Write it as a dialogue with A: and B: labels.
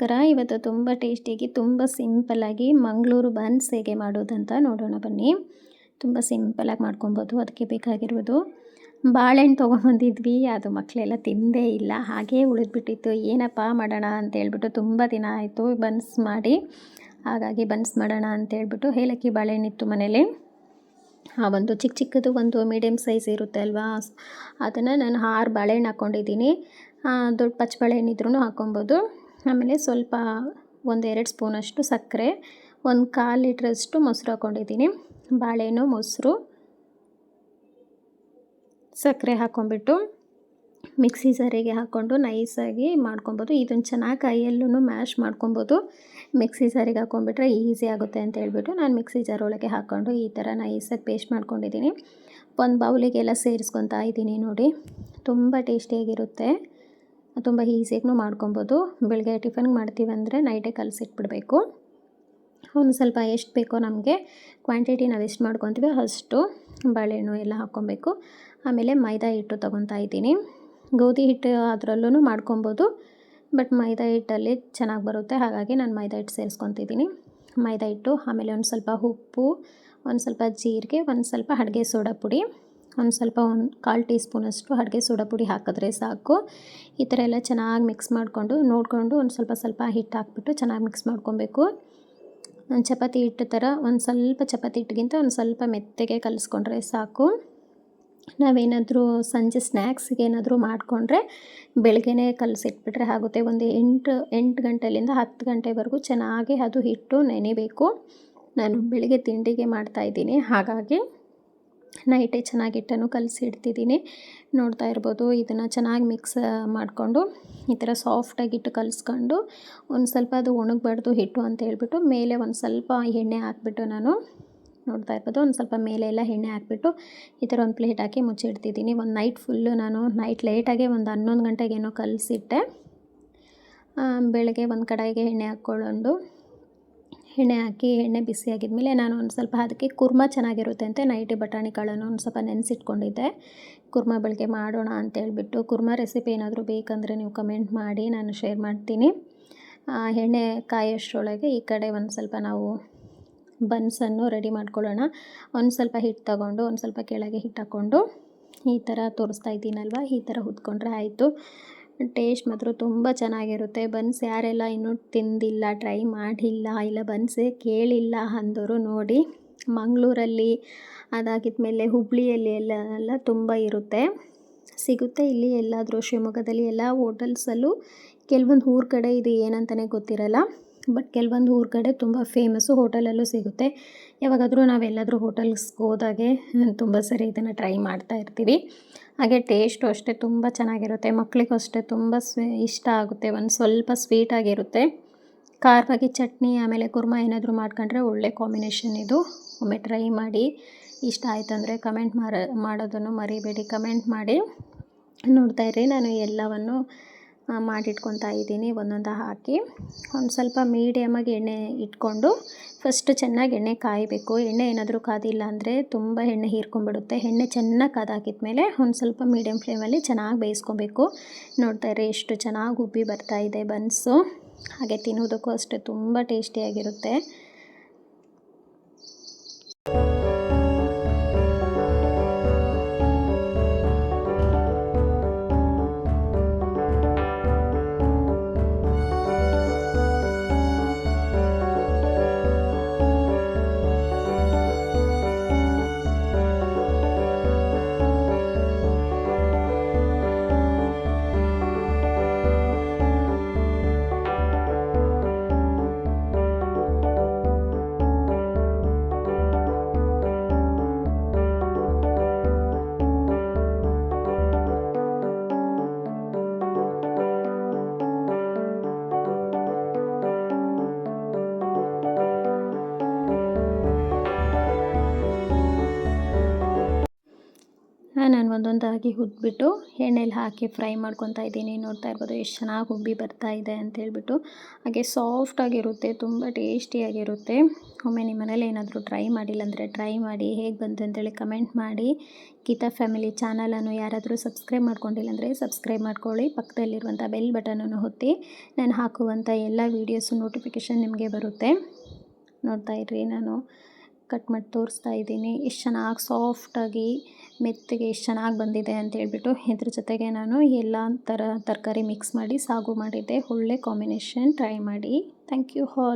A: ಕರ ಇವತ್ತು ತುಂಬ ಟೇಸ್ಟಿಯಾಗಿ ತುಂಬ ಸಿಂಪಲ್ಲಾಗಿ ಮಂಗಳೂರು ಬನ್ಸ್ ಹೇಗೆ ಮಾಡೋದಂತ ನೋಡೋಣ ಬನ್ನಿ. ತುಂಬ ಸಿಂಪಲಾಗಿ ಮಾಡ್ಕೊಬೋದು, ಅದಕ್ಕೆ ಬೇಕಾಗಿರೋದು ಬಾಳೆಹಣ್ಣು ತೊಗೊಂಬಂದಿದ್ವಿ ಅದು ಮಕ್ಕಳೆಲ್ಲ ತಿಂದೇ ಇಲ್ಲ, ಹಾಗೇ ಉಳಿದ್ಬಿಟ್ಟಿತ್ತು. ಏನಪ್ಪ ಮಾಡೋಣ ಅಂತ ಹೇಳ್ಬಿಟ್ಟು ತುಂಬ ದಿನ ಆಯಿತು ಬನ್ಸ್ ಮಾಡಿ. ಹಾಗಾಗಿ ಬನ್ಸ್ ಮಾಡೋಣ ಅಂತ ಹೇಳ್ಬಿಟ್ಟು ಏಲಕ್ಕಿ ಬಾಳೆಹಣ್ಣಿತ್ತು ಮನೇಲಿ. ಆ ಒಂದು ಚಿಕ್ಕ ಚಿಕ್ಕದು ಒಂದು ಮೀಡಿಯಮ್ ಸೈಜ್ ಇರುತ್ತೆ ಅಲ್ವಾ? ಅದನ್ನು ನಾನು ಆರು ಬಾಳೆಹಣ್ಣು ಹಾಕ್ಕೊಂಡಿದ್ದೀನಿ ದೊಡ್ಡ ಪಚ್ಚ ಬಾಳೆಹಣ್ಣಿದ್ರೂ ಹಾಕ್ಕೊಬೋದು ಆಮೇಲೆ ಸ್ವಲ್ಪ ಒಂದು ಎರಡು ಸ್ಪೂನಷ್ಟು ಸಕ್ಕರೆ, ಒಂದು ಕಾಲು ಲೀಟ್ರಷ್ಟು ಮೊಸರು ಹಾಕ್ಕೊಂಡಿದ್ದೀನಿ. ಬಾಳೆಹಣ್ಣು, ಮೊಸರು, ಸಕ್ಕರೆ ಹಾಕ್ಕೊಂಡ್ಬಿಟ್ಟು ಮಿಕ್ಸಿ ಸರಿಗೆ ಹಾಕ್ಕೊಂಡು ನೈಸಾಗಿ ಮಾಡ್ಕೊಬೋದು. ಇದನ್ನು ಚೆನ್ನಾಗಿ ಕೈಯಲ್ಲೂ ಮ್ಯಾಶ್ ಮಾಡ್ಕೊಬೋದು. ಮಿಕ್ಸಿ ಸಾರಿಗೆ ಹಾಕ್ಕೊಂಬಿಟ್ರೆ ಈಸಿ ಆಗುತ್ತೆ ಅಂತ ಹೇಳ್ಬಿಟ್ಟು ನಾನು ಮಿಕ್ಸಿ ಜಾರ್ ಒಳಗೆ ಹಾಕ್ಕೊಂಡು ಈ ಥರ ನೈಸಾಗಿ ಪೇಸ್ಟ್ ಮಾಡ್ಕೊಂಡಿದ್ದೀನಿ. ಒಂದು ಬೌಲಿಗೆಲ್ಲ ಸೇರಿಸ್ಕೊತಾ ಇದ್ದೀನಿ ನೋಡಿ. ತುಂಬ ಟೇಸ್ಟಿಯಾಗಿರುತ್ತೆ ತುಂಬ ಈಸಿಯಾಗೂ ಮಾಡ್ಕೊಬೋದು. ಬೆಳಗ್ಗೆ ಟಿಫನ್ಗೆ ಮಾಡ್ತೀವಿ ಅಂದರೆ ನೈಟೇ ಕಲಸಿಟ್ಬಿಡ್ಬೇಕು. ಒಂದು ಸ್ವಲ್ಪ ಎಷ್ಟು ಬೇಕೋ ನಮಗೆ ಕ್ವಾಂಟಿಟಿ ನಾವು ಎಷ್ಟು ಮಾಡ್ಕೊತೀವಿ ಅಷ್ಟು ಬಾಳೆಹಣ್ಣು ಎಲ್ಲ ಹಾಕ್ಕೊಬೇಕು. ಆಮೇಲೆ ಮೈದಾ ಹಿಟ್ಟು ತೊಗೊತಾ ಇದ್ದೀನಿ. ಗೋಧಿ ಹಿಟ್ಟು ಅದರಲ್ಲೂ ಮಾಡ್ಕೊಬೋದು. ಬಟ್ ಮೈದಾ ಹಿಟ್ಟಲ್ಲಿ ಚೆನ್ನಾಗಿ ಬರುತ್ತೆ. ಹಾಗಾಗಿ ನಾನು ಮೈದಾ ಹಿಟ್ಟು ಸೇರಿಸ್ಕೊತಿದ್ದೀನಿ. ಮೈದಾ ಹಿಟ್ಟು, ಆಮೇಲೆ ಒಂದು ಸ್ವಲ್ಪ ಉಪ್ಪು, ಒಂದು ಸ್ವಲ್ಪ ಜೀರಿಗೆ, ಒಂದು ಸ್ವಲ್ಪ ಅಡುಗೆ ಸೋಡಾ ಪುಡಿ. ಒಂದು ಸ್ವಲ್ಪ ಒಂದು ಕಾಲು ಟೀ ಸ್ಪೂನಷ್ಟು ಅಡುಗೆ ಸೋಡಾ ಪುಡಿ ಹಾಕಿದ್ರೆ ಸಾಕು. ಈ ಥರ ಎಲ್ಲ ಚೆನ್ನಾಗಿ ಮಿಕ್ಸ್ ಮಾಡಿಕೊಂಡು ನೋಡಿಕೊಂಡು ಒಂದು ಸ್ವಲ್ಪ ಸ್ವಲ್ಪ ಹಿಟ್ಟು ಹಾಕ್ಬಿಟ್ಟು ಚೆನ್ನಾಗಿ ಮಿಕ್ಸ್ ಮಾಡ್ಕೊಬೇಕು. ಚಪಾತಿ ಹಿಟ್ಟು ಥರ ಒಂದು ಸ್ವಲ್ಪ ಚಪಾತಿ ಹಿಟ್ಟಿಗಿಂತ ಒಂದು ಸ್ವಲ್ಪ ಮೆತ್ತಗೆ ಕಲಿಸ್ಕೊಂಡ್ರೆ ಸಾಕು. ನಾವೇನಾದರೂ ಸಂಜೆ ಸ್ನ್ಯಾಕ್ಸ್ಗೆ ಏನಾದರೂ ಮಾಡಿಕೊಂಡ್ರೆ ಬೆಳಗ್ಗೆನೇ ಕಲಸಿಟ್ಬಿಟ್ರೆ ಆಗುತ್ತೆ. ಒಂದು ಎಂಟು ಎಂಟು ಗಂಟೆಯಿಂದ ಹತ್ತು ಗಂಟೆವರೆಗೂ ಚೆನ್ನಾಗಿ ಅದು ಹಿಟ್ಟು ನೆನೆಬೇಕು. ನಾನು ಬೆಳಿಗ್ಗೆ ತಿಂಡಿಗೆ ಮಾಡ್ತಾಯಿದ್ದೀನಿ ಹಾಗಾಗಿ ನೈಟೇ ಚೆನ್ನಾಗಿ ಹಿಟ್ಟನ್ನು ಕಲಸಿ ಇಡ್ತಿದ್ದೀನಿ ನೋಡ್ತಾ ಇರ್ಬೋದು, ಇದನ್ನು ಚೆನ್ನಾಗಿ ಮಿಕ್ಸ್ ಮಾಡಿಕೊಂಡು ಈ ಥರ ಸಾಫ್ಟಾಗಿ ಹಿಟ್ಟು ಕಲಿಸ್ಕೊಂಡು ಒಂದು ಸ್ವಲ್ಪ ಅದು ಒಣಗಬಾರ್ದು ಹಿಟ್ಟು ಅಂತ ಹೇಳ್ಬಿಟ್ಟು ಮೇಲೆ ಒಂದು ಸ್ವಲ್ಪ ಎಣ್ಣೆ ಹಾಕ್ಬಿಟ್ಟು ನಾನು ನೋಡ್ತಾ ಇರ್ಬೋದು, ಒಂದು ಸ್ವಲ್ಪ ಮೇಲೆ ಎಲ್ಲ ಎಣ್ಣೆ ಹಾಕ್ಬಿಟ್ಟು ಈ ಥರ ಒಂದು ಪ್ಲೇಟ್ ಹಾಕಿ ಮುಚ್ಚಿಡ್ತಿದ್ದೀನಿ. ಒಂದು ನೈಟ್ ಫುಲ್ಲು ನಾನು ನೈಟ್ ಲೇಟಾಗೆ ಒಂದು ಹನ್ನೊಂದು ಗಂಟೆಗೇನೋ ಕಲಸಿಟ್ಟೆ. ಬೆಳಗ್ಗೆ ಒಂದು ಕಡಾಯಿಗೆ ಎಣ್ಣೆ ಹಾಕ್ಕೊಂಡು ಎಣ್ಣೆ ಹಾಕಿ, ಎಣ್ಣೆ ಬಿಸಿ ಆಗಿದ್ಮೇಲೆ ನಾನು ಒಂದು ಸ್ವಲ್ಪ ಅದಕ್ಕೆ ಕುರ್ಮ ಚೆನ್ನಾಗಿರುತ್ತೆ ಅಂತ, ನೈಟಿ ಬಟಾಣಿ ಕಾಳನ್ನು ಒಂದು ಸ್ವಲ್ಪ ನೆನೆಸಿಟ್ಕೊಂಡಿದ್ದೆ. ಕುರ್ಮ ಬೆಳಗ್ಗೆ ಮಾಡೋಣ ಅಂತೇಳ್ಬಿಟ್ಟು ಕುರ್ಮ ರೆಸಿಪಿ ಏನಾದರೂ ಬೇಕಂದರೆ ನೀವು ಕಮೆಂಟ್ ಮಾಡಿ, ನಾನು ಶೇರ್ ಮಾಡ್ತೀನಿ. ಎಣ್ಣೆ ಕಾಯೋಷ್ಟರೊಳಗೆ ಈ ಕಡೆ ಒಂದು ಸ್ವಲ್ಪ ನಾವು ಬನ್ಸನ್ನು ರೆಡಿ ಮಾಡ್ಕೊಳ್ಳೋಣ. ಒಂದು ಸ್ವಲ್ಪ ಹಿಟ್ಟು ತಗೊಂಡು, ಒಂದು ಸ್ವಲ್ಪ ಕೆಳಗೆ ಹಿಟ್ಟು ಹಾಕ್ಕೊಂಡು ಈ ಥರ ತೋರಿಸ್ತಾ ಇದ್ದೀನಲ್ವ? ಈ ಥರ ಹುದ್ಕೊಂಡ್ರೆ ಆಯಿತು. ಟೇಸ್ಟ್ ಮಾತ್ರ ತುಂಬ ಚೆನ್ನಾಗಿರುತ್ತೆ. ಬನ್ಸ್ ಯಾರೆಲ್ಲ ಇನ್ನೂ ತಿಂದಿಲ್ಲ, ಟ್ರೈ ಮಾಡಿಲ್ಲ, ಇಲ್ಲ ಬನ್ಸೇ ಕೇಳಿಲ್ಲ ಅಂದವರು ನೋಡಿ, ಮಂಗಳೂರಲ್ಲಿ ಅದಾಗಿದ್ಮೇಲೆ ಹುಬ್ಳಿಯಲ್ಲಿ ಎಲ್ಲ ಎಲ್ಲ ತುಂಬ ಇರುತ್ತೆ. ಸಿಗುತ್ತೆ ಇಲ್ಲಿ ಎಲ್ಲಾದರೂ ಶಿವಮೊಗ್ಗದಲ್ಲಿ ಎಲ್ಲ ಹೋಟೆಲ್ಸಲ್ಲೂ. ಕೆಲವೊಂದು ಊರ ಕಡೆ ಇದು ಏನಂತಲೇ ಗೊತ್ತಿರಲ್ಲ. ಬಟ್ ಕೆಲವೊಂದು ಊರ ಕಡೆ ತುಂಬ ಫೇಮಸ್ಸು ಹೋಟೆಲಲ್ಲೂ ಸಿಗುತ್ತೆ. ಯಾವಾಗಾದರೂ ನಾವೆಲ್ಲಾದರೂ ಹೋಟೆಲ್ಸ್ಗೆ ಹೋದಾಗೆ ತುಂಬ ಸರಿ ಇದನ್ನು ಟ್ರೈ ಮಾಡ್ತಾ ಇರ್ತೀವಿ. ಹಾಗೆ ಟೇಸ್ಟು ಅಷ್ಟೇ ತುಂಬ ಚೆನ್ನಾಗಿರುತ್ತೆ ಮಕ್ಕಳಿಗೂ ಅಷ್ಟೇ ತುಂಬ ಇಷ್ಟ ಆಗುತ್ತೆ, ಒಂದು ಸ್ವಲ್ಪ ಸ್ವೀಟಾಗಿರುತ್ತೆ ಖಾರವಾಗಿ ಚಟ್ನಿ, ಆಮೇಲೆ ಕುರ್ಮ ಏನಾದರೂ ಮಾಡ್ಕೊಂಡ್ರೆ ಒಳ್ಳೆ ಕಾಂಬಿನೇಷನ್ ಇದು. ಒಮ್ಮೆ ಟ್ರೈ ಮಾಡಿ, ಇಷ್ಟ ಆಯ್ತಂದರೆ ಕಮೆಂಟ್ ಮಾರ, ಮಾಡೋದನ್ನು ಮರಿಬೇಡಿ ಕಮೆಂಟ್ ಮಾಡಿ. ನೋಡ್ತಾಯಿರಿ ನಾನು ಎಲ್ಲವನ್ನು ಮಾಡಿಟ್ಕೊತಾ ಇದ್ದೀನಿ, ಒಂದೊಂದು ಹಾಕಿ. ಒಂದು ಸ್ವಲ್ಪ ಮೀಡಿಯಮಾಗಿ ಎಣ್ಣೆ ಇಟ್ಕೊಂಡು ಫಸ್ಟ್ ಚೆನ್ನಾಗಿ ಎಣ್ಣೆ ಕಾಯಬೇಕು. ಎಣ್ಣೆ ಏನಾದರೂ ಕಾದಿಲ್ಲ ಅಂದರೆ ತುಂಬ ಎಣ್ಣೆ ಹೀರ್ಕೊಂಡ್ಬಿಡುತ್ತೆ. ಎಣ್ಣೆ ಚೆನ್ನಾಗಿ ಕಾದಾಕಿದ ಮೇಲೆ ಒಂದು ಸ್ವಲ್ಪ ಮೀಡಿಯಮ್ ಫ್ಲೇಮಲ್ಲಿ ಚೆನ್ನಾಗಿ ಬೇಯಿಸ್ಕೊಬೇಕು. ನೋಡ್ತಾ ಇರಿ ಎಷ್ಟು ಚೆನ್ನಾಗಿ ಉಬ್ಬಿ ಬರ್ತಾ ಇದೆ ಬನ್ಸು. ಹಾಗೆ ತಿನ್ನೋದಕ್ಕೂ ಅಷ್ಟೇ ತುಂಬ ಟೇಸ್ಟಿಯಾಗಿರುತ್ತೆ ನಾನು ಒಂದೊಂದಾಗಿ ಹುದ್ಬಿಟ್ಟು ಎಣ್ಣೆಲಿ ಹಾಕಿ ಫ್ರೈ ಮಾಡ್ಕೊತಾ ಇದ್ದೀನಿ. ನೋಡ್ತಾ ಇರ್ಬೋದು ಎಷ್ಟು ಚೆನ್ನಾಗಿ ಉಬ್ಬಿ ಬರ್ತಾ ಇದೆ ಅಂತ ಹೇಳ್ಬಿಟ್ಟು. ಹಾಗೆ ಸಾಫ್ಟಾಗಿರುತ್ತೆ ತುಂಬ ಟೇಸ್ಟಿಯಾಗಿರುತ್ತೆ ಒಮ್ಮೆ ನಿಮ್ಮ ಮನೇಲಿ ಏನಾದರೂ ಟ್ರೈ ಮಾಡಿಲ್ಲ ಅಂದರೆ ಟ್ರೈ ಮಾಡಿ, ಹೇಗೆ ಬಂತು ಅಂತೇಳಿ ಕಮೆಂಟ್ ಮಾಡಿ. ಗೀತಾ ಫ್ಯಾಮಿಲಿ ಚಾನಲನ್ನು ಯಾರಾದರೂ ಸಬ್ಸ್ಕ್ರೈಬ್ ಮಾಡ್ಕೊಂಡಿಲ್ಲ ಅಂದರೆ ಸಬ್ಸ್ಕ್ರೈಬ್ ಮಾಡ್ಕೊಳ್ಳಿ. ಪಕ್ಕದಲ್ಲಿರುವಂಥ ಬೆಲ್ ಬಟನನ್ನು ಹೊತ್ತಿ ನಾನು ಹಾಕುವಂಥ ಎಲ್ಲ ವೀಡಿಯೋಸು ನೋಟಿಫಿಕೇಷನ್ ನಿಮಗೆ ಬರುತ್ತೆ. ನೋಡ್ತಾ ಇರ್ರಿ, ನಾನು ಕಟ್ ಮಾಡಿ ತೋರಿಸ್ತಾ ಇದ್ದೀನಿ. ಎಷ್ಟು ಚೆನ್ನಾಗಿ ಸಾಫ್ಟಾಗಿ ಮೆತ್ತಗೆ ಎಷ್ಟು ಚೆನ್ನಾಗಿ ಬಂದಿದೆ ಅಂತ ಹೇಳ್ಬಿಟ್ಟು ಇದ್ರ ಜೊತೆಗೆ ನಾನು ಎಲ್ಲ ಥರ ತರಕಾರಿ ಮಿಕ್ಸ್ ಮಾಡಿ ಸಾಗು ಮಾಡಿದ್ದೆ. ಒಳ್ಳೆ ಕಾಂಬಿನೇಷನ್ ಟ್ರೈ ಮಾಡಿ. Thank you hall